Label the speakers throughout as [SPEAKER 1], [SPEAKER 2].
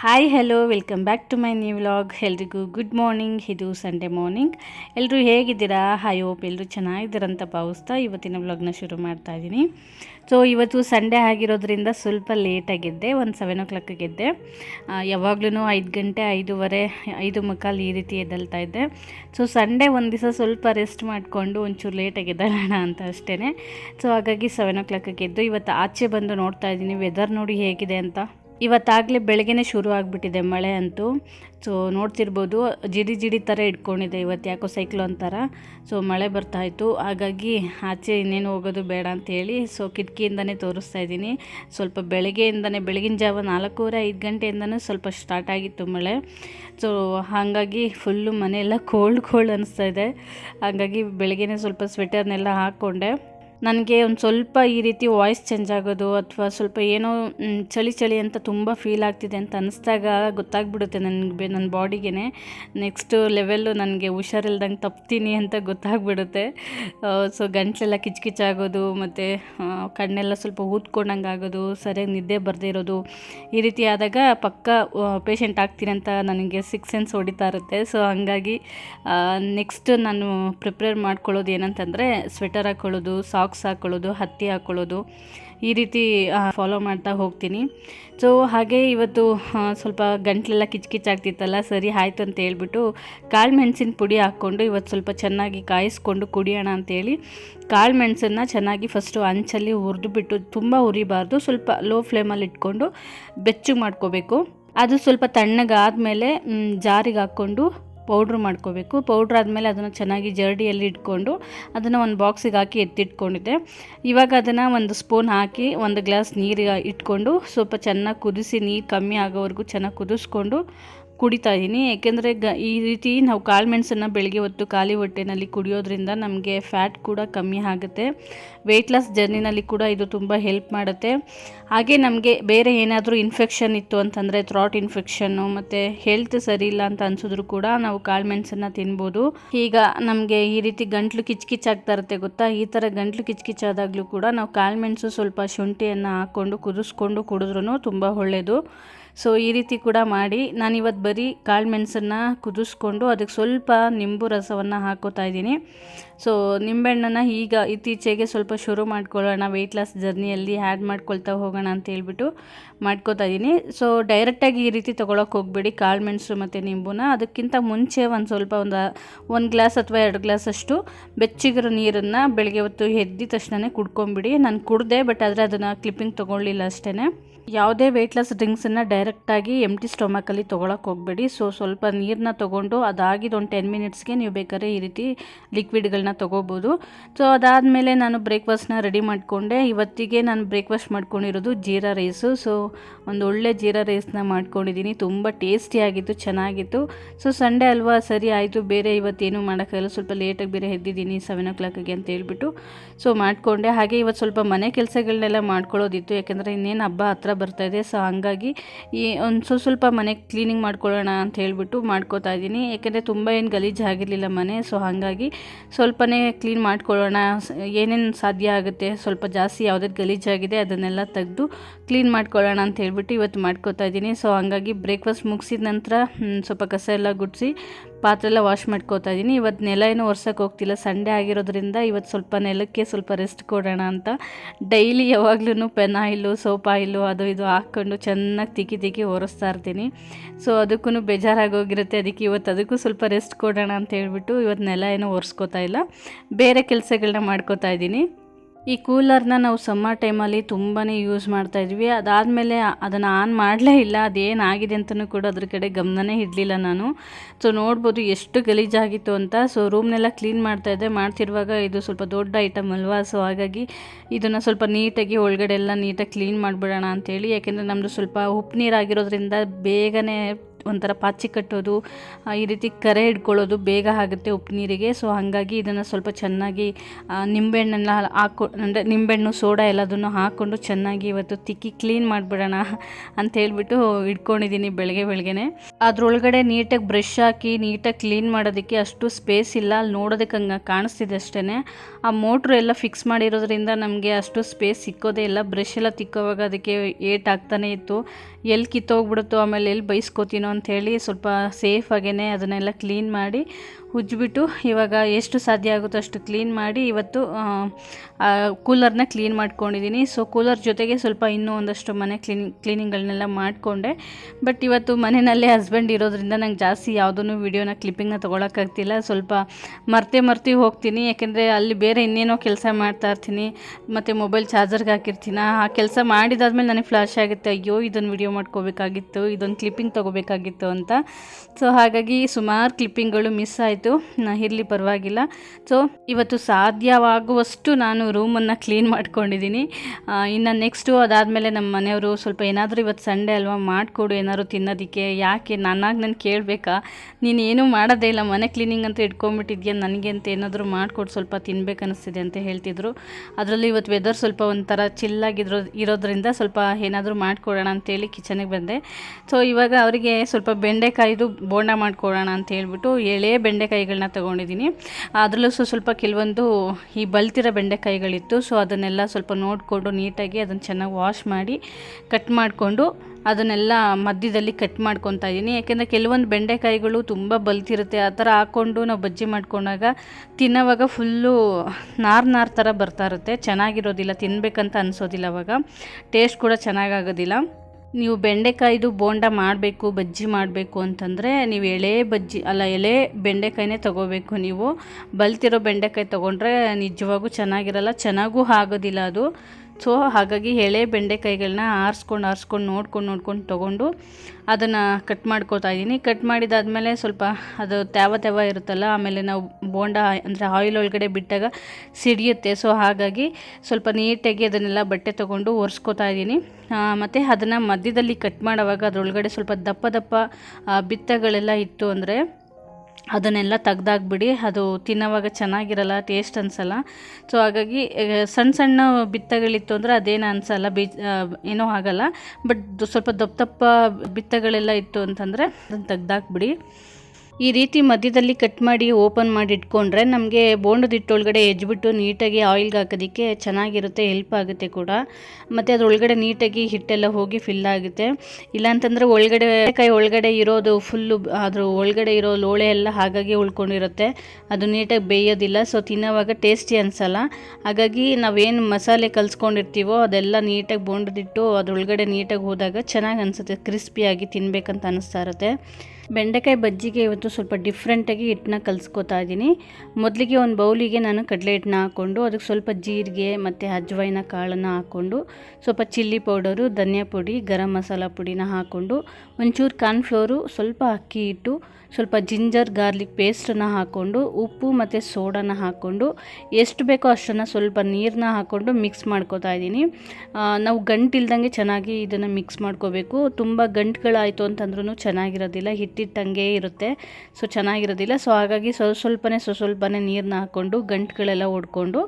[SPEAKER 1] Hi hello welcome back to my new vlog ಎಲ್ರಿಗೂ good morning ಇದು Sunday morning ಎಲ್ಲರೂ ಹೇಗಿದ್ದೀರಾ? ಹಾಯ್ ಹೋಪ್ ಎಲ್ಲರೂ ಚೆನ್ನಾಗಿದ್ದೀರಂತ ಭಾವಿಸ್ತಾ ಇವತ್ತಿನ ವ್ಲಾಗ್ನ ಶುರು ಮಾಡ್ತಾ ಇದ್ದೀನಿ. ಸೊ ಇವತ್ತು ಸಂಡೇ ಆಗಿರೋದ್ರಿಂದ ಸ್ವಲ್ಪ ಲೇಟಾಗಿದ್ದೆ ಒಂದು ಸೆವೆನ್ ಓ ಕ್ಲಾಕಿಗೆ ಎದ್ದೆ ಯಾವಾಗಲೂ ಐದು ಗಂಟೆ ಐದೂವರೆ, ಐದು ಮುಕ್ಕಾಲು ಈ ರೀತಿ ಎದ್ದಲ್ತಾ ಇದ್ದೆ. ಸೊ ಸಂಡೇ ಒಂದು ದಿವಸ ಸ್ವಲ್ಪ ರೆಸ್ಟ್ ಮಾಡಿಕೊಂಡು ಒಂಚೂರು ಲೇಟಾಗಿ ಎದ್ದೋಣ ಅಂತ ಅಷ್ಟೇ ಸೊ ಹಾಗಾಗಿ ಸೆವೆನ್ ಓ ಕ್ಲಾಕಿಗೆ ಎದ್ದು ಇವತ್ತು ಆಚೆ ಬಂದು ನೋಡ್ತಾ ಇದ್ದೀನಿ. ವೆದರ್ ನೋಡಿ ಹೇಗಿದೆ ಅಂತ. ಇವತ್ತಾಗಲೇ ಬೆಳಗ್ಗೆನೇ ಶುರು ಆಗಿಬಿಟ್ಟಿದೆ ಮಳೆ ಅಂತೂ. ಸೊ ನೋಡ್ತಿರ್ಬೋದು, ಜಿಡಿ ಜಿಡಿ ಥರ ಇಟ್ಕೊಂಡಿದೆ ಇವತ್ತು ಯಾಕೋ ಸೈಕ್ಲೋನ್ ಥರ. ಸೊ ಮಳೆ ಬರ್ತಾಯಿತ್ತು ಹಾಗಾಗಿ ಆಚೆ ಇನ್ನೇನು ಹೋಗೋದು ಬೇಡ ಅಂತೇಳಿ ಸೊ ಕಿಟಕಿಯಿಂದನೇ ತೋರಿಸ್ತಾ ಇದ್ದೀನಿ. ಸ್ವಲ್ಪ ಬೆಳಗ್ಗೆಯಿಂದನೇ, ಬೆಳಗಿನ ಜಾವ ನಾಲ್ಕೂವರೆ, ಐದು ಗಂಟೆಯಿಂದನೂ ಸ್ವಲ್ಪ ಸ್ಟಾರ್ಟ್ ಆಗಿತ್ತು ಮಳೆ. ಸೊ ಹಾಗಾಗಿ ಫುಲ್ಲು ಮನೆಯೆಲ್ಲ ಕೋಲ್ಡ್ ಕೋಲ್ಡ್ ಅನಿಸ್ತಾ ಇದೆ. ಹಾಗಾಗಿ ಬೆಳಗ್ಗೆನೇ ಸ್ವಲ್ಪ ಸ್ವೆಟರ್ನೆಲ್ಲ ಹಾಕ್ಕೊಂಡೆ. ನನಗೆ ಒಂದು ಸ್ವಲ್ಪ ಈ ರೀತಿ ವಾಯ್ಸ್ ಚೇಂಜ್ ಆಗೋದು ಅಥವಾ ಸ್ವಲ್ಪ ಏನೋ ಚಳಿ ಚಳಿ ಅಂತ ತುಂಬ ಫೀಲ್ ಆಗ್ತಿದೆ ಅಂತ ಅನಿಸ್ದಾಗ ಗೊತ್ತಾಗ್ಬಿಡುತ್ತೆ ನನಗೆ ನನ್ನ ಬಾಡಿಗೆ ನೆಕ್ಸ್ಟ್ ಲೆವೆಲ್ಲು ನನಗೆ ಹುಷಾರಿಲ್ದಂಗೆ ತಪ್ತೀನಿ ಅಂತ ಗೊತ್ತಾಗ್ಬಿಡುತ್ತೆ. ಸೊ ಗಂಟ್ಲೆಲ್ಲ ಕಿಚ್ಕಿಚ್ಚಾಗೋದು ಮತ್ತು ಕಣ್ಣೆಲ್ಲ ಸ್ವಲ್ಪ ಊದ್ಕೊಂಡಂಗೆ ಆಗೋದು, ಸರಿಯಾಗಿ ನಿದ್ದೆ ಬರದೇ ಇರೋದು. ಈ ರೀತಿ ಆದಾಗ ಪಕ್ಕ ಪೇಷಂಟ್ ಆಗ್ತೀನಿ ಅಂತ ನನಗೆ ಸಿಕ್ಸ್ ಸೆನ್ಸ್ ಹೊಡಿತಾ ಇರುತ್ತೆ. ಸೊ ಹಂಗಾಗಿ ನೆಕ್ಸ್ಟ್ ನಾನು ಪ್ರಿಪೇರ್ ಮಾಡ್ಕೊಳ್ಳೋದು ಏನಂತಂದರೆ, ಸ್ವೆಟರ್ ಹಾಕ್ಕೊಳ್ಳೋದು ಸಾಕ್ಸ್ ಹಾಕ್ಕೊಳ್ಳೋದು ಹತ್ತಿ ಹಾಕ್ಕೊಳ್ಳೋದು ಈ ರೀತಿ ಫಾಲೋ ಮಾಡ್ತಾ ಹೋಗ್ತೀನಿ. ಸೊ ಹಾಗೆ ಇವತ್ತು ಸ್ವಲ್ಪ ಗಂಟ್ಲೆಲ್ಲ ಕಿಚ್ಕಿಚ್ಚಾಗ್ತಿತ್ತಲ್ಲ ಸರಿ ಆಯಿತು ಅಂತ ಹೇಳ್ಬಿಟ್ಟು ಕಾಳು ಮೆಣಸಿನ ಪುಡಿ ಹಾಕ್ಕೊಂಡು ಇವತ್ತು ಸ್ವಲ್ಪ ಚೆನ್ನಾಗಿ ಕಾಯಿಸ್ಕೊಂಡು ಕುಡಿಯೋಣ ಅಂತೇಳಿ ಕಾಳು ಮೆಣಸನ್ನು ಚೆನ್ನಾಗಿ ಫಸ್ಟು ಹುರಿದು ಹುರಿದುಬಿಟ್ಟು ತುಂಬ ಹುರಿಬಾರ್ದು, ಸ್ವಲ್ಪ ಲೋ ಫ್ಲೇಮಲ್ಲಿ ಇಟ್ಕೊಂಡು ಬೆಚ್ಚಗೆ ಮಾಡ್ಕೋಬೇಕು. ಅದು ಸ್ವಲ್ಪ ತಣ್ಣಗಾದಮೇಲೆ ಜಾರಿಗೆ ಹಾಕ್ಕೊಂಡು ಪೌಡ್ರ್ ಮಾಡ್ಕೋಬೇಕು. ಪೌಡ್ರ್ ಆದಮೇಲೆ ಅದನ್ನು ಚೆನ್ನಾಗಿ ಜರಡಿಯಲ್ಲಿ ಇಟ್ಕೊಂಡು ಅದನ್ನು ಒಂದು ಬಾಕ್ಸಿಗೆ ಹಾಕಿ ಎತ್ತಿಟ್ಕೊಂಡಿದ್ದೆ. ಇವಾಗ ಅದನ್ನು ಒಂದು ಸ್ಪೂನ್ ಹಾಕಿ ಒಂದು ಗ್ಲಾಸ್ ನೀರಿಗೆ ಇಟ್ಕೊಂಡು ಸ್ವಲ್ಪ ಚೆನ್ನಾಗಿ ಕುದಿಸಿ, ನೀರು ಕಮ್ಮಿ ಆಗೋವರೆಗೂ ಚೆನ್ನಾಗಿ ಕುದಿಸ್ಕೊಂಡು ಕುಡಿತಾ ಇದ್ದೀನಿ ಏಕೆಂದರೆ ಗ, ಈ ರೀತಿ ನಾವು ಕಾಳು ಮೆಣಸನ್ನು ಬೆಳಗ್ಗೆ ಹೊತ್ತು ಖಾಲಿ ಹೊಟ್ಟೆನಲ್ಲಿ ಕುಡಿಯೋದ್ರಿಂದ ನಮಗೆ ಫ್ಯಾಟ್ ಕೂಡ ಕಮ್ಮಿ ಆಗುತ್ತೆ. ವೆಯ್ಟ್ ಲಾಸ್ ಜರ್ನಿನಲ್ಲಿ ಕೂಡ ಇದು ತುಂಬ ಹೆಲ್ಪ್ ಮಾಡುತ್ತೆ. ಹಾಗೆ ನಮಗೆ ಬೇರೆ ಏನಾದರೂ ಇನ್ಫೆಕ್ಷನ್ ಇತ್ತು ಅಂತಂದರೆ ಥ್ರಾಟ್ ಇನ್ಫೆಕ್ಷನ್ನು ಮತ್ತು ಹೆಲ್ತ್ ಸರಿ ಇಲ್ಲ ಅಂತ ಅನಿಸಿದ್ರು ಕೂಡ ನಾವು ಕಾಳು ಮೆಣಸನ್ನು ತಿನ್ಬೋದು. ಈಗ ನಮಗೆ ಈ ರೀತಿ ಗಂಟ್ಲು ಕಿಚ್ಕಿಚ್ಚಾಗ್ತಾ ಇರುತ್ತೆ ಗೊತ್ತಾ? ಈ ಥರ ಗಂಟ್ಲು ಕಿಚ್ಕಿಚ್ಚಾದಾಗಲೂ ಕೂಡ ನಾವು ಕಾಳು ಮೆಣಸು ಸ್ವಲ್ಪ ಶುಂಠಿಯನ್ನು ಹಾಕ್ಕೊಂಡು ಕುದಿಸ್ಕೊಂಡು ಕುಡಿದ್ರೂ ತುಂಬ ಒಳ್ಳೆಯದು ಸೊ ಈ ರೀತಿ ಕೂಡ ಮಾಡಿ ನಾನಿವತ್ತು ಬರೀ ಕಾಳು ಮೆಣಸನ್ನು ಕುದಿಸ್ಕೊಂಡು ಅದಕ್ಕೆ ಸ್ವಲ್ಪ ನಿಂಬು ರಸವನ್ನು ಹಾಕೋತಾ ಇದ್ದೀನಿ. ಸೊ ನಿಂಬೆಹಣ್ಣನ್ನು ಈಗ ಇತ್ತೀಚೆಗೆ ಸ್ವಲ್ಪ ಶುರು ಮಾಡ್ಕೊಳ್ಳೋಣ ವೆಯ್ಟ್ ಲಾಸ್ ಜರ್ನಿಯಲ್ಲಿ ಆ್ಯಡ್ ಮಾಡ್ಕೊಳ್ತಾ ಹೋಗೋಣ ಅಂತ ಹೇಳ್ಬಿಟ್ಟು ಮಾಡ್ಕೋತಾ ಇದ್ದೀನಿ. ಸೊ ಡೈರೆಕ್ಟಾಗಿ ಈ ರೀತಿ ತೊಗೊಳಕ್ಕೆ ಹೋಗ್ಬೇಡಿ, ಕಾಳು ಮೆಣಸು ಮತ್ತು ನಿಂಬುನ. ಅದಕ್ಕಿಂತ ಮುಂಚೆ ಒಂದು ಸ್ವಲ್ಪ ಒಂದು ಒಂದು ಗ್ಲಾಸ್ ಅಥವಾ ಎರಡು ಗ್ಲಾಸ್ ಅಷ್ಟು ಬೆಚ್ಚಗಿರೋ ನೀರನ್ನು ಬೆಳಗ್ಗೆ ಹೊತ್ತು ಎದ್ದಿದ ತಕ್ಷಣನೇ ಕುಡ್ಕೊಂಬಿಡಿ. ನಾನು ಕುಡ್ದೆ ಬಟ್ ಆದರೆ ಅದನ್ನು ಕ್ಲಿಪ್ಪಿಂಗ್ ತೊಗೊಳ್ಳಿಲ್ಲ ಅಷ್ಟೇ ಯಾವುದೇ ವೆಯ್ಟ್ ಲಾಸ್ ಡ್ರಿಂಕ್ಸನ್ನು ಡೈರೆಕ್ಟಾಗಿ ಎಂಟಿ ಸ್ಟೊಮಕಲ್ಲಿ ತೊಗೊಳಕ್ಕೆ ಹೋಗಬೇಡಿ. ಸೊ ಸ್ವಲ್ಪ ನೀರನ್ನ ತೊಗೊಂಡು ಅದಾಗಿದ್ದು ಒಂದು ಟೆನ್ ಮಿನಿಟ್ಸ್ಗೆ ನೀವು ಬೇಕಾದ್ರೆ ಈ ರೀತಿ ಲಿಕ್ವಿಡ್ಗಳನ್ನ ತೊಗೋಬೋದು. ಸೊ ಅದಾದಮೇಲೆ ನಾನು ಬ್ರೇಕ್ಫಾಸ್ಟ್ನ ರೆಡಿ ಮಾಡಿಕೊಂಡೆ. ಇವತ್ತಿಗೆ ನಾನು ಬ್ರೇಕ್ಫಾಸ್ಟ್ ಮಾಡ್ಕೊಂಡಿರೋದು ಜೀರಾ ರೈಸು ಸೊ ಒಂದು ಒಳ್ಳೆ ಜೀರಾ ರೈಸ್ನ ಮಾಡ್ಕೊಂಡಿದ್ದೀನಿ. ತುಂಬ ಟೇಸ್ಟಿಯಾಗಿತ್ತು ಚೆನ್ನಾಗಿತ್ತು. ಸೊ ಸಂಡೇ ಅಲ್ವಾ? ಸರಿ, ಆಯಿತು. ಬೇರೆ ಇವತ್ತೇನು ಮಾಡೋಕ್ಕಾಗಲ್ಲ. ಸ್ವಲ್ಪ ಲೇಟಾಗಿ ಬೇರೆ ಎದ್ದಿದ್ದೀನಿ ಸೆವೆನ್ ಓ ಕ್ಲಾಕಿಗೆ ಅಂತ ಹೇಳ್ಬಿಟ್ಟು. ಸೊ ಮಾಡಿಕೊಂಡೆ. ಹಾಗೆ ಇವತ್ತು ಸ್ವಲ್ಪ ಮನೆ ಕೆಲಸಗಳನ್ನೆಲ್ಲ ಮಾಡ್ಕೊಳ್ಳೋದಿತ್ತು. ಯಾಕೆಂದರೆ ಇನ್ನೇನು ಹಬ್ಬ ಹತ್ರ ಬರ್ತಾ ಇದೆ. ಸೊ ಹಂಗಾಗಿ ಈ ಒಂದು ಸ್ವಲ್ಪ ಸ್ವಲ್ಪ ಮನೆ ಕ್ಲೀನಿಂಗ್ ಮಾಡ್ಕೊಳ್ಳೋಣ ಅಂತ ಹೇಳಿಬಿಟ್ಟು ಮಾಡ್ಕೋತಾ ಇದ್ದೀನಿ. ಯಾಕೆಂದರೆ ತುಂಬ ಏನು ಗಲೀಜು ಆಗಿರಲಿಲ್ಲ ಮನೆ ಸೊ ಹಾಗಾಗಿ ಸ್ವಲ್ಪನೇ ಕ್ಲೀನ್ ಮಾಡ್ಕೊಳ್ಳೋಣ. ಏನೇನು ಸಾಧ್ಯ ಆಗುತ್ತೆ, ಸ್ವಲ್ಪ ಜಾಸ್ತಿ ಯಾವುದೇ ಗಲೀಜಾಗಿದೆ ಅದನ್ನೆಲ್ಲ ತೆಗೆದು ಕ್ಲೀನ್ ಮಾಡ್ಕೊಳ್ಳೋಣ ಅಂತ ಹೇಳಿಬಿಟ್ಟು ಇವತ್ತು ಮಾಡ್ಕೋತಾ ಇದ್ದೀನಿ. ಸೊ ಹಾಗಾಗಿ ಬ್ರೇಕ್ಫಾಸ್ಟ್ ಮುಗಿಸಿದ ನಂತರ ಸ್ವಲ್ಪ ಕಸ ಎಲ್ಲ ಗುಡಿಸಿ ಪಾತ್ರೆ ಎಲ್ಲ ವಾಶ್ ಮಾಡ್ಕೋತಾ ಇದ್ದೀನಿ ಇವತ್ತು ನೆಲ ಏನೂ ಒರ್ಸೋಕೆ ಹೋಗ್ತಿಲ್ಲ. ಸಂಡೇ ಆಗಿರೋದ್ರಿಂದ ಇವತ್ತು ಸ್ವಲ್ಪ ನೆಲಕ್ಕೆ ಸ್ವಲ್ಪ ರೆಸ್ಟ್ ಕೊಡೋಣ ಅಂತ. ಡೈಲಿ ಯಾವಾಗ್ಲೂ ಪೆನ್ ಆಯಿಲು, ಸೋಪ್ ಆಯಿಲು ಅದು ಇದು ಹಾಕ್ಕೊಂಡು ಚೆನ್ನಾಗಿ ತಿಕ್ಕಿ ತಿಕ್ಕಿ ಒರೆಸ್ತಾ ಇರ್ತೀನಿ. ಸೊ ಅದಕ್ಕೂ ಬೇಜಾರಾಗೋಗಿರುತ್ತೆ ಅದಕ್ಕೆ ಇವತ್ತು ಅದಕ್ಕೂ ಸ್ವಲ್ಪ ರೆಸ್ಟ್ ಕೊಡೋಣ ಅಂತ ಹೇಳ್ಬಿಟ್ಟು ಇವತ್ತು ನೆಲ ಏನೂ ಒರೆಸ್ಕೋತಾ ಇಲ್ಲ. ಬೇರೆ ಕೆಲಸಗಳನ್ನ ಮಾಡ್ಕೋತಾ ಇದ್ದೀನಿ ಈ ಕೂಲರ್ನ ನಾವು ಸಮ್ಮರ್ ಟೈಮಲ್ಲಿ ತುಂಬಾ ಯೂಸ್ ಮಾಡ್ತಾ ಇದ್ವಿ. ಅದಾದಮೇಲೆ ಅದನ್ನು ಆನ್ ಮಾಡಲೇ ಇಲ್ಲ. ಅದೇನಾಗಿದೆ ಅಂತಲೂ ಕೂಡ ಅದ್ರ ಕಡೆ ಗಮನನೇ ಇಡಲಿಲ್ಲ ನಾನು. ಸೊ ನೋಡ್ಬೋದು ಎಷ್ಟು ಗಲೀಜಾಗಿತ್ತು ಅಂತ. ಸೊ ರೂಮ್ನೆಲ್ಲ ಕ್ಲೀನ್ ಮಾಡ್ತಾ ಇದ್ದೆ. ಮಾಡ್ತಿರುವಾಗ ಇದು ಸ್ವಲ್ಪ ದೊಡ್ಡ ಐಟಮ್ ಅಲ್ವಾ? ಸೊ ಹಾಗಾಗಿ ಇದನ್ನು ಸ್ವಲ್ಪ ನೀಟಾಗಿ ಒಳಗಡೆ ಎಲ್ಲ ನೀಟಾಗಿ ಕ್ಲೀನ್ ಮಾಡಿಬಿಡೋಣ ಅಂತೇಳಿ ಯಾಕೆಂದರೆ ನಮ್ಮದು ಸ್ವಲ್ಪ ಉಪ್ಪು ನೀರಾಗಿರೋದ್ರಿಂದ ಬೇಗನೆ ಒಂಥರ ಪಾಚಿ ಕಟ್ಟೋದು ಈ ರೀತಿ ಕರೆ ಹಿಡ್ಕೊಳ್ಳೋದು ಬೇಗ ಆಗುತ್ತೆ ಉಪ್ಪು ನೀರಿಗೆ. ಸೊ ಹಾಗಾಗಿ ಇದನ್ನು ಸ್ವಲ್ಪ ಚೆನ್ನಾಗಿ ನಿಂಬೆಹಣ್ಣೆಲ್ಲ ಹಾಕೊ, ಅಂದರೆ ನಿಂಬೆಹಣ್ಣು, ಸೋಡಾ ಎಲ್ಲದನ್ನು ಹಾಕ್ಕೊಂಡು ಚೆನ್ನಾಗಿ ಇವತ್ತು ತಿಕ್ಕಿ ಕ್ಲೀನ್ ಮಾಡಿಬಿಡೋಣ ಅಂತ ಹೇಳ್ಬಿಟ್ಟು ಇಟ್ಕೊಂಡಿದ್ದೀನಿ ಬೆಳಗ್ಗೆ ಬೆಳಗ್ಗೆನೆ. ಅದರೊಳಗಡೆ ನೀಟಾಗಿ ಬ್ರಷ್ ಹಾಕಿ, ನೀಟಾಗಿ ಕ್ಲೀನ್ ಮಾಡೋದಕ್ಕೆ ಅಷ್ಟು ಸ್ಪೇಸ್ ಇಲ್ಲ. ಅಲ್ಲಿ ನೋಡೋದಕ್ಕೆ ಹಂಗೆ ಕಾಣಿಸ್ತಿದೆ ಅಷ್ಟೇ ಆ ಮೋಟ್ರು ಎಲ್ಲ ಫಿಕ್ಸ್ ಮಾಡಿರೋದ್ರಿಂದ ನಮಗೆ ಅಷ್ಟು ಸ್ಪೇಸ್ ಸಿಕ್ಕೋದೇ ಇಲ್ಲ. ಬ್ರಷ್ ಎಲ್ಲ ತಿಕ್ಕೋವಾಗ ಅದಕ್ಕೆ ಏಟ್ ಆಗ್ತಾನೆ ಇತ್ತು. ಎಲ್ಲಿ ಕಿತ್ತೋಗ್ಬಿಡುತ್ತೋ, ಆಮೇಲೆ ಎಲ್ಲಿ ಬೈಸ್ಕೋತೀನೋ ಅಂಥೇಳಿ ಸ್ವಲ್ಪ ಸೇಫಾಗೇ ಅದನ್ನೆಲ್ಲ ಕ್ಲೀನ್ ಮಾಡಿ ಉಜ್ಜಿಬಿಟ್ಟು ಇವಾಗ ಎಷ್ಟು ಸಾಧ್ಯ ಆಗುತ್ತೋ ಅಷ್ಟು ಕ್ಲೀನ್ ಮಾಡಿ ಇವತ್ತು ಕೂಲರ್ನ ಕ್ಲೀನ್ ಮಾಡ್ಕೊಂಡಿದ್ದೀನಿ. ಸೊ ಕೂಲರ್ ಜೊತೆಗೆ ಸ್ವಲ್ಪ ಇನ್ನೂ ಒಂದಷ್ಟು ಮನೆ ಕ್ಲೀನಿಂಗ್ ಕ್ಲೀನಿಂಗ್ಗಳನ್ನೆಲ್ಲ ಮಾಡಿಕೊಂಡೆ. ಬಟ್ ಇವತ್ತು ಮನೆಯಲ್ಲೇ ಹಸ್ಬೆಂಡ್ ಇರೋದ್ರಿಂದ ನಂಗೆ ಜಾಸ್ತಿ ಯಾವುದೂ ವೀಡಿಯೋನ ಕ್ಲಿಪ್ಪಿಂಗ್ನ ತೊಗೊಳಕ್ಕಾಗ್ತಿಲ್ಲ. ಸ್ವಲ್ಪ ಮರ್ತೆ ಮರ್ತಿ ಹೋಗ್ತೀನಿ. ಯಾಕೆಂದರೆ ಅಲ್ಲಿ ಬೇರೆ ಇನ್ನೇನೋ ಕೆಲಸ ಮಾಡ್ತಾ ಇರ್ತೀನಿ. ಮತ್ತು ಮೊಬೈಲ್ ಚಾರ್ಜರ್ಗೆ ಹಾಕಿರ್ತೀನಿ? ಆ ಕೆಲಸ ಮಾಡಿದಾದ್ಮೇಲೆ ನನಗೆ ಫ್ಲಾಶ್ ಆಗುತ್ತೆ. ಅಯ್ಯೋ, ಇದೊಂದು ವಿಡಿಯೋ ಮಾಡ್ಕೋಬೇಕಾಗಿತ್ತು, ಇದೊಂದು ಕ್ಲಿಪ್ಪಿಂಗ್ ತೊಗೋಬೇಕಾಗಿತ್ತು ಅಂತ. ಸೊ ಹಾಗಾಗಿ ಸುಮಾರು ಕ್ಲಿಪ್ಪಿಂಗ್ಗಳು ಮಿಸ್ ಆಯಿತು. ಇರಲಿ, ಪರವಾಗಿಲ್ಲ. ಸೊ ಇವತ್ತು ಸಾಧ್ಯವಾಗುವಷ್ಟು ನಾನು ರೂಮನ್ನು ಕ್ಲೀನ್ ಮಾಡ್ಕೊಂಡಿದ್ದೀನಿ. ಇನ್ನು ನೆಕ್ಸ್ಟು ಅದಾದಮೇಲೆ ನಮ್ಮ ಮನೆಯವರು ಸ್ವಲ್ಪ ಏನಾದರೂ ಇವತ್ತು ಸಂಡೇ ಅಲ್ವಾ, ಮಾಡಿಕೊಡು, ಏನಾದರೂ ತಿನ್ನೋದಕ್ಕೆ. ಯಾಕೆ? ನಾನಾಗಿ ನಾನು ಕೇಳಬೇಕಾ? ನೀನು ಏನೂ ಮಾಡೋದೇ ಇಲ್ಲ. ಮನೆ ಕ್ಲೀನಿಂಗ್ ಅಂತ ಇಟ್ಕೊಂಡ್ಬಿಟ್ಟಿದ್ಯಾ? ನನಗೆ ಅಂತ ಏನಾದರೂ ಮಾಡಿಕೊಡು, ಸ್ವಲ್ಪ ತಿನ್ಬೇಕು ಅನ್ನಿಸ್ತಿದೆ ಅಂತ ಹೇಳ್ತಿದ್ರು. ಅದರಲ್ಲೂ ಇವತ್ತು ವೆದರ್ ಸ್ವಲ್ಪ ಒಂಥರ ಚಿಲ್ಲಾಗಿರೋ ಇರೋದ್ರಿಂದ ಸ್ವಲ್ಪ ಏನಾದರೂ ಮಾಡಿಕೊಡೋಣ ಅಂತೇಳಿ ಕಿಚನಿಗೆ ಬಂದೆ. ಸೊ ಇವಾಗ ಅವರಿಗೆ ಸ್ವಲ್ಪ ಬೆಂಡೆಕಾಯಿದು ಬೋಂಡ ಮಾಡಿಕೊಡೋಣ ಅಂತ ಹೇಳ್ಬಿಟ್ಟು ಎಳೆ ಬೆಂಡೆಕಾಯಿಗಳನ್ನ ತೊಗೊಂಡಿದ್ದೀನಿ. ಅದರಲ್ಲೂ ಸಹ ಸ್ವಲ್ಪ ಕೆಲವೊಂದು ಈ ಬಲ್ತಿರೋ ಬೆಂಡೆಕಾಯಿಗಳಿತ್ತು. ಸೊ ಅದನ್ನೆಲ್ಲ ಸ್ವಲ್ಪ ನೋಡಿಕೊಂಡು ನೀಟಾಗಿ ಅದನ್ನು ಚೆನ್ನಾಗಿ ವಾಶ್ ಮಾಡಿ, ಕಟ್ ಮಾಡಿಕೊಂಡು ಅದನ್ನೆಲ್ಲ ಮಧ್ಯದಲ್ಲಿ ಕಟ್ ಮಾಡ್ಕೊತಾ ಇದ್ದೀನಿ. ಯಾಕೆಂದರೆ ಕೆಲವೊಂದು ಬೆಂಡೆಕಾಯಿಗಳು ತುಂಬ ಬಲ್ತಿರುತ್ತೆ. ಆ ಥರ ಹಾಕ್ಕೊಂಡು ನಾವು ಬಜ್ಜಿ ಮಾಡ್ಕೊಂಡಾಗ ತಿನ್ನೋವಾಗ ಫುಲ್ಲು ನಾರ್ ನಾರ್ ಥರ ಬರ್ತಾ ಇರುತ್ತೆ. ಚೆನ್ನಾಗಿರೋದಿಲ್ಲ ತಿನ್ನಬೇಕಂತ ಅನಿಸೋದಿಲ್ಲ ಅವಾಗ. ಟೇಸ್ಟ್ ಕೂಡ ಚೆನ್ನಾಗಾಗೋದಿಲ್ಲ ನೀವು ಬೆಂಡೆಕಾಯಿದು ಬೋಂಡ ಮಾಡಬೇಕು, ಬಜ್ಜಿ ಮಾಡಬೇಕು ಅಂತಂದರೆ ನೀವು ಎಳೆ ಬಜ್ಜಿ, ಅಲ್ಲ ಎಳೆ ಬೆಂಡೆಕಾಯಿನೇ ತೊಗೋಬೇಕು ನೀವು. ಬಲ್ತಿರೋ ಬೆಂಡೆಕಾಯಿ ತೊಗೊಂಡ್ರೆ ನಿಜವಾಗೂ ಚೆನ್ನಾಗಿರಲ್ಲ, ಚೆನ್ನಾಗೂ ಆಗೋದಿಲ್ಲ ಅದು. ಸೊ ಹಾಗಾಗಿ ಎಳೆ ಬೆಂಡೆಕಾಯಿಗಳನ್ನ ಆರಿಸ್ಕೊಂಡು ಆರಿಸ್ಕೊಂಡು ನೋಡ್ಕೊಂಡು ನೋಡ್ಕೊಂಡು ತೊಗೊಂಡು ಅದನ್ನು ಕಟ್ ಮಾಡ್ಕೊತಾ ಇದ್ದೀನಿ ಕಟ್ ಮಾಡಿದಾದಮೇಲೆ ಸ್ವಲ್ಪ ಅದು ತ್ಯಾವ ತ್ಯಾವ ಇರುತ್ತಲ್ಲ, ಆಮೇಲೆ ನಾವು ಬೋಂಡ ಅಂದರೆ ಆಯಿಲ್ ಒಳಗಡೆ ಬಿಟ್ಟಾಗ ಸಿಡಿಯುತ್ತೆ. ಸೊ ಹಾಗಾಗಿ ಸ್ವಲ್ಪ ನೀಟಾಗಿ ಅದನ್ನೆಲ್ಲ ಬಟ್ಟೆ ತೊಗೊಂಡು ಒರೆಸ್ಕೊತಾ ಇದ್ದೀನಿ ಮತ್ತು ಅದನ್ನು ಮಧ್ಯದಲ್ಲಿ ಕಟ್ ಮಾಡೋವಾಗ ಅದರೊಳಗಡೆ ಸ್ವಲ್ಪ ದಪ್ಪ ದಪ್ಪ ಬಿತ್ತಗಳೆಲ್ಲ ಇತ್ತು ಅಂದರೆ ಅದನ್ನೆಲ್ಲ ತೆಗ್ದಾಕ್ಬಿಡಿ ಅದು ತಿನ್ನೋವಾಗ ಚೆನ್ನಾಗಿರಲ್ಲ ಟೇಸ್ಟ್ ಅನಿಸಲ್ಲ. ಸೊ ಹಾಗಾಗಿ ಸಣ್ಣ ಸಣ್ಣ ಬಿತ್ತಗಳಿತ್ತು ಅಂದರೆ ಅದೇನು ಅನಿಸಲ್ಲ, ಬೀಜ ಏನೂ ಆಗಲ್ಲ. ಬಟ್ ಸ್ವಲ್ಪ ದಪ್ಪ ದಪ್ಪ ಬಿತ್ತಗಳೆಲ್ಲ ಇತ್ತು ಅಂತಂದರೆ ಅದನ್ನು ತೆಗ್ದಾಕ್ಬಿಡಿ. ಈ ರೀತಿ ಮಧ್ಯದಲ್ಲಿ ಕಟ್ ಮಾಡಿ ಓಪನ್ ಮಾಡಿ ಇಟ್ಕೊಂಡ್ರೆ ನಮಗೆ ಬೋಂಡದ ಹಿಟ್ಟೊಳಗಡೆ ಎಜ್ಬಿಟ್ಟು ನೀಟಾಗಿ ಆಯಿಲ್ಗೆ ಹಾಕೋದಕ್ಕೆ ಚೆನ್ನಾಗಿರುತ್ತೆ ಹೆಲ್ಪ್ ಆಗುತ್ತೆ ಕೂಡ. ಮತ್ತು ಅದರೊಳಗಡೆ ನೀಟಾಗಿ ಹಿಟ್ಟೆಲ್ಲ ಹೋಗಿ ಫಿಲ್ ಆಗುತ್ತೆ. ಇಲ್ಲಾಂತಂದರೆ ಒಳಗಡೆ, ಕೈ ಒಳಗಡೆ ಇರೋದು ಫುಲ್ಲು ಅದ್ರ ಒಳಗಡೆ ಇರೋ ಲೋಳೆ ಎಲ್ಲ ಹಾಗಾಗಿ ಉಳ್ಕೊಂಡಿರುತ್ತೆ. ಅದು ನೀಟಾಗಿ ಬೇಯೋದಿಲ್ಲ. ಸೊ ತಿನ್ನೋವಾಗ ಟೇಸ್ಟಿ ಅನಿಸಲ್ಲ. ಹಾಗಾಗಿ ನಾವೇನು ಮಸಾಲೆ ಕಲಿಸ್ಕೊಂಡಿರ್ತೀವೋ ಅದೆಲ್ಲ ನೀಟಾಗಿ ಬೋಂಡದಿಟ್ಟು ಅದ್ರೊಳಗಡೆ ನೀಟಾಗಿ ಹೋದಾಗ ಚೆನ್ನಾಗಿ ಅನಿಸುತ್ತೆ. ಕ್ರಿಸ್ಪಿಯಾಗಿ ತಿನ್ನಬೇಕಂತ ಅನಿಸ್ತಾ ಇರುತ್ತೆ. ಬೆಂಡೆಕಾಯಿ ಬಜ್ಜಿಗೆ ಇವತ್ತು ಸ್ವಲ್ಪ ಡಿಫ್ರೆಂಟಾಗಿ ಹಿಟ್ಟನ್ನ ಕಲಿಸ್ಕೊತಾ ಇದ್ದೀನಿ. ಮೊದಲಿಗೆ ಒಂದು ಬೌಲಿಗೆ ನಾನು ಕಡಲೆ ಹಿಟ್ಟನ್ನ ಹಾಕ್ಕೊಂಡು, ಅದಕ್ಕೆ ಸ್ವಲ್ಪ ಜೀರಿಗೆ ಮತ್ತು ಅಜ್ವೈನ ಕಾಳನ್ನು ಹಾಕ್ಕೊಂಡು, ಸ್ವಲ್ಪ ಚಿಲ್ಲಿ ಪೌಡರು ಧನಿಯಾ ಪುಡಿ, ಗರಂ ಮಸಾಲ ಪುಡಿನ ಹಾಕ್ಕೊಂಡು, ಒಂಚೂರು ಕಾರ್ನ್ಫ್ಲೋರು ಸ್ವಲ್ಪ ಅಕ್ಕಿ ಹಿಟ್ಟು ಸ್ವಲ್ಪ ಜಿಂಜರ್ ಗಾರ್ಲಿಕ್ ಪೇಸ್ಟನ್ನು ಹಾಕ್ಕೊಂಡು ಉಪ್ಪು ಮತ್ತು ಸೋಡಾನ ಹಾಕ್ಕೊಂಡು ಎಷ್ಟು ಬೇಕೋ ಅಷ್ಟನ್ನು ಸ್ವಲ್ಪ ನೀರನ್ನ ಹಾಕ್ಕೊಂಡು ಮಿಕ್ಸ್ ಮಾಡ್ಕೊತಾ ಇದ್ದೀನಿ. ನಾವು ಗಂಟಿಲ್ದಂಗೆ ಚೆನ್ನಾಗಿ ಇದನ್ನು ಮಿಕ್ಸ್ ಮಾಡ್ಕೋಬೇಕು. ತುಂಬ ಗಂಟುಗಳಾಯಿತು ಅಂತಂದ್ರೂ ಚೆನ್ನಾಗಿರೋದಿಲ್ಲ, ಹಿಟ್ಟಿಟ್ಟಂಗೆ ಇರುತ್ತೆ. ಸೊ, ಚೆನ್ನಾಗಿರೋದಿಲ್ಲ. ಸೊ, ಹಾಗಾಗಿ ಸ್ವಲ್ಪ ಸ್ವಲ್ಪನೇ ಸ್ವಲ್ಪ ಸ್ವಲ್ಪನೇ ನೀರನ್ನ ಹಾಕ್ಕೊಂಡು ಗಂಟುಗಳೆಲ್ಲ ಹೊಡ್ಕೊಂಡು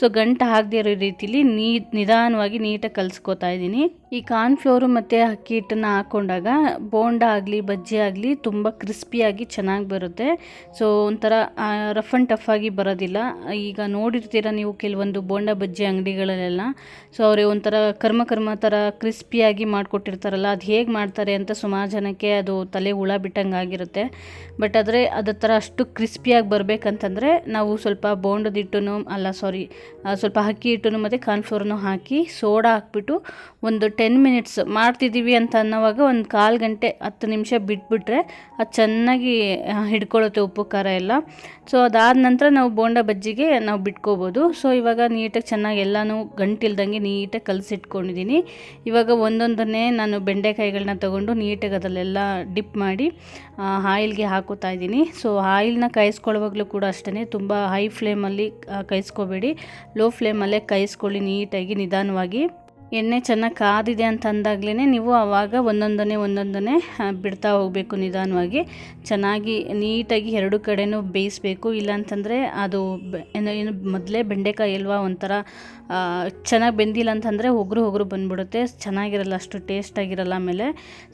[SPEAKER 1] ಸೊ, ಗಂಟು ಹಾಕದೇ ಇರೋ ರೀತಿಲಿ ನೀ, ನಿಧಾನವಾಗಿ ನೀಟಾಗಿ ಕಲಿಸ್ಕೊತಾ ಇದ್ದೀನಿ. ಈ ಕಾರ್ನ್ ಫ್ಲೋರ್ ಮತ್ತು ಅಕ್ಕಿ ಹಿಟ್ಟನ್ನು ಹಾಕ್ಕೊಂಡಾಗ ಬೋಂಡ ಆಗಲಿ, ಬಜ್ಜಿ ಆಗಲಿ ತುಂಬ ಕ್ರಿಸ್ಪಿಯಾಗಿ ಚೆನ್ನಾಗಿ ಬರುತ್ತೆ. ಸೊ ಒಂಥರ ರಫ್ ಆ್ಯಂಡ್ ಟಫ್ ಆಗಿ ಬರೋದಿಲ್ಲ. ಈಗ ನೋಡಿರ್ತೀರ ನೀವು ಕೆಲವೊಂದು ಬೋಂಡ, ಬಜ್ಜಿ ಅಂಗಡಿಗಳಲ್ಲೆಲ್ಲ? ಸೊ ಅವರೇ ಒಂಥರ ಕರ್ಮ ಕರ್ಮ ಥರ ಕ್ರಿಸ್ಪಿಯಾಗಿ ಮಾಡಿಕೊಟ್ಟಿರ್ತಾರಲ್ಲ, ಅದು ಹೇಗೆ ಮಾಡ್ತಾರೆ ಅಂತ ಸುಮಾರು ಜನಕ್ಕೆ ಅದು ತಲೆ ಹುಳ ಬಿಟ್ಟಂಗೆ ಆಗಿರುತ್ತೆ. ಬಟ್ ಆದರೆ ಅದ್ರ ಥರ ಅಷ್ಟು ಕ್ರಿಸ್ಪಿಯಾಗಿ ಬರಬೇಕಂತಂದರೆ ನಾವು ಸ್ವಲ್ಪ ಬೋಂಡದ ಹಿಟ್ಟನ್ನು, ಅಲ್ಲ ಸಾರಿ ಸ್ವಲ್ಪ ಅಕ್ಕಿ ಹಿಟ್ಟನ್ನು ಮತ್ತು ಕಾರ್ನ್ಫ್ಲೋರ್ನು ಹಾಕಿ ಸೋಡಾ ಹಾಕ್ಬಿಟ್ಟು ಒಂದು ಟೆನ್ ಮಿನಿಟ್ಸ್ ಮಾಡ್ತಿದ್ದೀವಿ ಅಂತ ಅನ್ನೋವಾಗ ಒಂದು ಕಾಲು ಗಂಟೆ ಹತ್ತು ನಿಮಿಷ ಬಿಟ್ಬಿಟ್ರೆ ಅದು ಚೆನ್ನಾಗಿ ಹಿಡ್ಕೊಳ್ಳುತ್ತೆ ಉಪ್ಪು, ಖಾರ ಎಲ್ಲ. ಸೊ ಅದಾದ ನಂತರ ನಾವು ಬೋಂಡ ಬಜ್ಜಿಗೆ ನಾವು ಬಿಟ್ಕೋಬೋದು. ಸೊ ಇವಾಗ ನೀಟಾಗಿ ಚೆನ್ನಾಗಿ ಎಲ್ಲನೂ ಗಂಟಿಲ್ದಂಗೆ ನೀಟಾಗಿ ಕಲಸಿಟ್ಕೊಂಡಿದ್ದೀನಿ ಇವಾಗ ಒಂದೊಂದನ್ನೇ ನಾನು ಬೆಂಡೆಕಾಯಿಗಳನ್ನ ತೊಗೊಂಡು ನೀಟಾಗಿ ಅದಲ್ಲೆಲ್ಲ ಡಿಪ್ ಮಾಡಿ ಆಯಿಲ್ಗೆ ಹಾಕೋತಾ ಇದ್ದೀನಿ. ಸೊ ಆಯಿಲ್ನ ಕಾಯಿಸ್ಕೊಳ್ಳುವಾಗಲೂ ಕೂಡ ಅಷ್ಟೇ ತುಂಬ ಹೈ ಫ್ಲೇಮಲ್ಲಿ ಕಾಯಿಸ್ಕೋಬೇಡಿ. ಲೋ ಫ್ಲೇಮಲ್ಲೇ ಕಾಯಿಸ್ಕೊಳ್ಳಿ ನೀಟಾಗಿ ನಿಧಾನವಾಗಿ. ಎಣ್ಣೆ ಚೆನ್ನಾಗಿ ಕಾದಿದೆ ಅಂತ ಅಂದಾಗ್ಲೇ ನೀವು ಆವಾಗ ಒಂದೊಂದನೇ ಒಂದೊಂದನೇ ಬಿಡ್ತಾ ಹೋಗಬೇಕು ನಿಧಾನವಾಗಿ. ಚೆನ್ನಾಗಿ ನೀಟಾಗಿ ಎರಡು ಕಡೆನೂ ಬೇಯಿಸಬೇಕು. ಇಲ್ಲಾಂತಂದರೆ ಅದು ಏನು ಏನು ಮೊದಲೇ ಬೆಂಡೆಕಾಯಿ ಅಲ್ವಾ ಒಂಥರ ಚೆನ್ನಾಗಿ ಬೆಂದಿಲ್ಲ ಅಂತಂದರೆ ಒಗ್ರು ಒಗ್ರು ಬಂದ್ಬಿಡುತ್ತೆ. ಚೆನ್ನಾಗಿರಲ್ಲ, ಅಷ್ಟು ಟೇಸ್ಟಾಗಿರಲ್ಲ ಆಮೇಲೆ.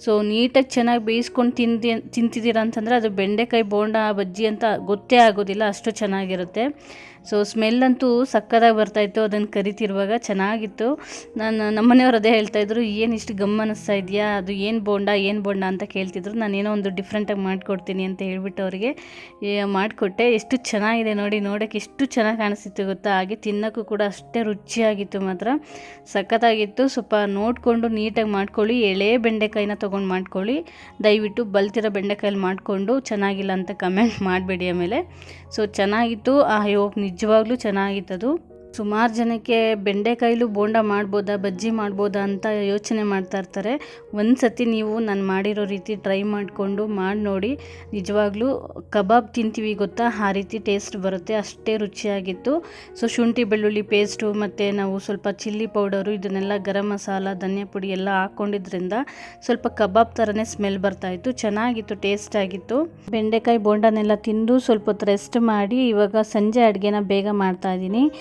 [SPEAKER 1] ಸೊ, ನೀಟಾಗಿ ಚೆನ್ನಾಗಿ ಬೇಯಿಸ್ಕೊಂಡು ತಿಂದಿ, ತಿಂತಿದ್ದೀರ ಅಂತಂದರೆ ಅದು ಬೆಂಡೆಕಾಯಿ ಬೋಂಡ ಬಜ್ಜಿ ಅಂತ ಗೊತ್ತೇ ಆಗೋದಿಲ್ಲ, ಅಷ್ಟು ಚೆನ್ನಾಗಿರುತ್ತೆ. ಸೊ ಸ್ಮೆಲ್ ಅಂತೂ ಸಕ್ಕದಾಗಿ ಬರ್ತಾಯಿತ್ತು ಅದನ್ನು ಕರಿತಿರುವಾಗ ಚೆನ್ನಾಗಿತ್ತು. ನಾನು ನಮ್ಮ ಮನೆಯವ್ರು ಅದೇ ಹೇಳ್ತಾಯಿದ್ರು ಏನು ಇಷ್ಟು ಗಮ್ ಅನ್ನಿಸ್ತಾ ಇದೆಯಾ? ಅದು ಏನು ಬೋಂಡ ಏನು ಬೋಂಡ? ಅಂತ ಕೇಳ್ತಿದ್ರು. ನಾನು ಏನೋ ಒಂದು ಡಿಫ್ರೆಂಟಾಗಿ ಮಾಡಿಕೊಡ್ತೀನಿ ಅಂತ ಹೇಳಿಬಿಟ್ಟು ಅವರಿಗೆ ಮಾಡಿಕೊಟ್ಟೆ, ಎಷ್ಟು ಚೆನ್ನಾಗಿದೆ ನೋಡಿ, ನೋಡೋಕ್ಕೆ ಎಷ್ಟು ಚೆನ್ನಾಗಿ ಕಾಣಿಸ್ತಿತ್ತು ಗೊತ್ತಾ? ಹಾಗೆ ತಿನ್ನೋಕ್ಕೂ ಕೂಡ ಅಷ್ಟೇ ರುಚಿಯಾಗಿತ್ತು ಮಾತ್ರ. ಸಖತ್ತಾಗಿತ್ತು. ಸ್ವಲ್ಪ ನೋಡಿಕೊಂಡು ನೀಟಾಗಿ ಮಾಡ್ಕೊಳ್ಳಿ, ಎಳೆ ಬೆಂಡೆಕಾಯಿನ ತೊಗೊಂಡು ಮಾಡ್ಕೊಳ್ಳಿ. ದಯವಿಟ್ಟು ಬಲ್ತಿರೋ ಬೆಂಡೆಕಾಯಲ್ಲಿ ಮಾಡಿಕೊಂಡು ಚೆನ್ನಾಗಿಲ್ಲ ಅಂತ ಕಮೆಂಟ್ ಮಾಡಬೇಡಿ ಆಮೇಲೆ. ಸೊ ಚೆನ್ನಾಗಿತ್ತು. ಅಯ್ಯೋ ನಿಜವಾಗ್ಲೂ ಚೆನ್ನಾಗಿತ್ತದು ಸುಮಾರು ಜನಕ್ಕೆ ಬೆಂಡೆಕಾಯಿಲು ಬೋಂಡ ಮಾಡ್ಬೋದಾ, ಬಜ್ಜಿ ಮಾಡ್ಬೋದಾ ಅಂತ ಯೋಚನೆ ಮಾಡ್ತಾ ಇರ್ತಾರೆ. ಒಂದು ಸತಿ ನೀವು ನಾನು ಮಾಡಿರೋ ರೀತಿ ಟ್ರೈ ಮಾಡಿಕೊಂಡು ಮಾಡಿ ನೋಡಿ. ನಿಜವಾಗ್ಲೂ ಕಬಾಬ್ ತಿಂತೀವಿ ಗೊತ್ತಾ? ಆ ರೀತಿ ಟೇಸ್ಟ್ ಬರುತ್ತೆ, ಅಷ್ಟೇ ರುಚಿಯಾಗಿತ್ತು. ಸೊ, ಶುಂಠಿ, ಬೆಳ್ಳುಳ್ಳಿ ಪೇಸ್ಟು ಮತ್ತು ನಾವು ಸ್ವಲ್ಪ ಚಿಲ್ಲಿ ಪೌಡರು, ಇದನ್ನೆಲ್ಲ ಗರಂ ಮಸಾಲ, ಧನಿಯಾ ಪುಡಿ ಎಲ್ಲ ಹಾಕ್ಕೊಂಡಿದ್ರಿಂದ ಸ್ವಲ್ಪ ಕಬಾಬ್ ಥರನೇ ಸ್ಮೆಲ್ ಬರ್ತಾಯಿತ್ತು ಚೆನ್ನಾಗಿತ್ತು, ಟೇಸ್ಟ್ ಆಗಿತ್ತು. ಬೆಂಡೆಕಾಯಿ ಬೋಂಡನೆಲ್ಲ ತಿಂದು ಸ್ವಲ್ಪ ರೆಸ್ಟ್ ಮಾಡಿ, ಇವಾಗ ಸಂಜೆ ಅಡುಗೆನ ಬೇಗ ಮಾಡ್ತಾ ಇದ್ದೀನಿ.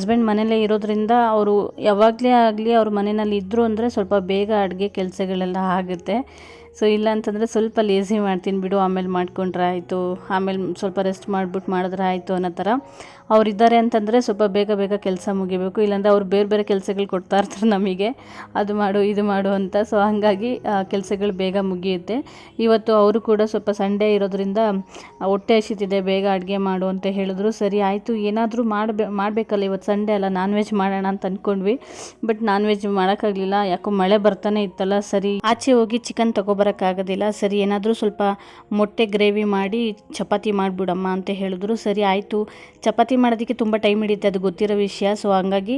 [SPEAKER 1] ಹಸ್ಬೆಂಡ್ ಮನೇಲೇ ಇರೋದ್ರಿಂದ ಅವರು ಯಾವಾಗಲೇ ಆಗಲಿ ಅವ್ರ ಮನೆಯಲ್ಲಿ ಇದ್ದರು ಅಂದರೆ ಸ್ವಲ್ಪ ಬೇಗ ಅಡುಗೆ ಕೆಲಸಗಳೆಲ್ಲ ಆಗುತ್ತೆ. ಸೊ ಇಲ್ಲ ಅಂತಂದರೆ ಸ್ವಲ್ಪ ಲೇಸಿ ಮಾಡ್ತೀನಿ ಬಿಡು, ಆಮೇಲೆ ಮಾಡ್ಕೊಂಡ್ರೆ ಆಯಿತು, ಆಮೇಲೆ ಸ್ವಲ್ಪ ರೆಸ್ಟ್ ಮಾಡಿಬಿಟ್ಟು ಮಾಡಿದ್ರೆ ಆಯಿತು ಅನ್ನೋ ಥರ. ಅವರಿದ್ದಾರೆ ಅಂತಂದರೆ ಸ್ವಲ್ಪ ಬೇಗ ಬೇಗ ಕೆಲಸ ಮುಗಿಬೇಕು, ಇಲ್ಲಾಂದರೆ ಅವ್ರು ಬೇರೆ ಬೇರೆ ಕೆಲಸಗಳು ಕೊಡ್ತಾ ಇರ್ತಾರೆ ನಮಗೆ. ಅದು ಮಾಡು, ಇದು ಮಾಡು ಅಂತ. ಸೊ ಹಾಗಾಗಿ ಕೆಲಸಗಳು ಬೇಗ ಮುಗಿಯುತ್ತೆ. ಇವತ್ತು ಅವರು ಕೂಡ ಸ್ವಲ್ಪ ಸಂಡೇ ಇರೋದ್ರಿಂದ, ಹೊಟ್ಟೆ ಹಸಿತಿದೆ, ಬೇಗ ಅಡುಗೆ ಮಾಡು ಅಂತ ಹೇಳಿದ್ರು. ಸರಿ, ಆಯಿತು. ಏನಾದರೂ ಮಾಡಬೇ, ಮಾಡಬೇಕಲ್ಲ, ಇವತ್ತು ಸಂಡೇ ಅಲ್ಲ ನಾನ್ ವೆಜ್ ಮಾಡೋಣ ಅಂತ ಅಂದ್ಕೊಂಡ್ವಿ ಬಟ್ ನಾನ್ ವೆಜ್ ಮಾಡೋಕ್ಕಾಗಲಿಲ್ಲ. ಯಾಕೋ ಮಳೆ ಬರ್ತಾನೆ ಇತ್ತಲ್ಲ, ಸರಿ. ಆಚೆ ಹೋಗಿ ಚಿಕನ್ ತೊಗೊಬರೋಕ್ಕಾಗೋದಿಲ್ಲ. ಸರಿ, ಏನಾದರೂ ಸ್ವಲ್ಪ ಮೊಟ್ಟೆ ಗ್ರೇವಿ ಮಾಡಿ, ಚಪಾತಿ ಮಾಡಿಬಿಡಮ್ಮ ಅಂತ ಹೇಳಿದ್ರು. ಸರಿ, ಆಯಿತು. ಚಪಾತಿ ಮಾಡೋದಕ್ಕೆ ತುಂಬ ಟೈಮ್ ಹಿಡಿಯುತ್ತೆ, ಅದು ಗೊತ್ತಿರೋ ವಿಷಯ. ಸೊ ಹಂಗಾಗಿ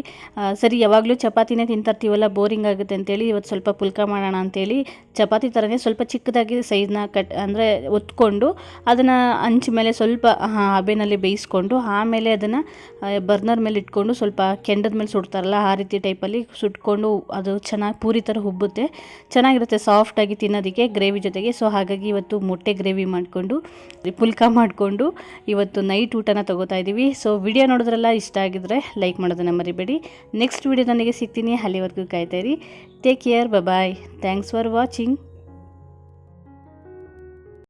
[SPEAKER 1] ಸರಿ, ಯಾವಾಗಲೂ ಚಪಾತಿನೇ ತಿಂತಿರ್ತೀವಲ್ಲ, ಬೋರಿಂಗ್ ಆಗುತ್ತೆ ಅಂತೇಳಿ, ಇವತ್ತು ಸ್ವಲ್ಪ ಪುಲ್ಕ ಮಾಡೋಣ ಅಂತೇಳಿ, ಚಪಾತಿ ಥರನೇ ಸ್ವಲ್ಪ ಚಿಕ್ಕದಾಗಿ ಸೈಜ್ನ ಕಟ್, ಅಂದರೆ ಒತ್ಕೊಂಡು, ಅದನ್ನು ಹಂಚ್ ಮೇಲೆ ಸ್ವಲ್ಪ ಹಬೆನಲ್ಲಿ ಬೇಯಿಸ್ಕೊಂಡು, ಆಮೇಲೆ ಅದನ್ನು ಬರ್ನರ್ ಮೇಲೆ ಇಟ್ಕೊಂಡು ಸ್ವಲ್ಪ ಕೆಂಡದ ಮೇಲೆ ಸುಡ್ತಾರಲ್ಲ, ಆ ರೀತಿ ಟೈಪಲ್ಲಿ ಸುಟ್ಕೊಂಡು, ಅದು ಚೆನ್ನಾಗಿ ಪೂರಿ ಥರ ಹುಬ್ಬುತ್ತೆ. ಚೆನ್ನಾಗಿರುತ್ತೆ ಸಾಫ್ಟಾಗಿ ತಿನ್ನೋದಕ್ಕೆ, ಗ್ರೇವಿ ಜೊತೆಗೆ. ಸೊ ಹಾಗಾಗಿ ಇವತ್ತು ಮೊಟ್ಟೆ ಗ್ರೇವಿ ಮಾಡಿಕೊಂಡು, ಪುಲ್ಕ ಮಾಡಿಕೊಂಡು, ಇವತ್ತು ನೈಟ್ ಊಟನ ತಗೋತಾ ಇದ್ದೀವಿ ಸೊ ವಿಡಿಯೋ ನೋಡಿದ್ರೆಲ್ಲ ಇಷ್ಟ ಆಗಿದ್ರೆ ಲೈಕ್ ಮಾಡೋದನ್ನು ಮರಿಬೇಡಿ. ನೆಕ್ಸ್ಟ್ ವಿಡಿಯೋ ನನಗೆ ಸಿಗ್ತೀನಿ. ಅಲ್ಲಿವರೆಗೂ ಕಾಯ್ತಾ ಇರಿ. Take care bye thanks for watching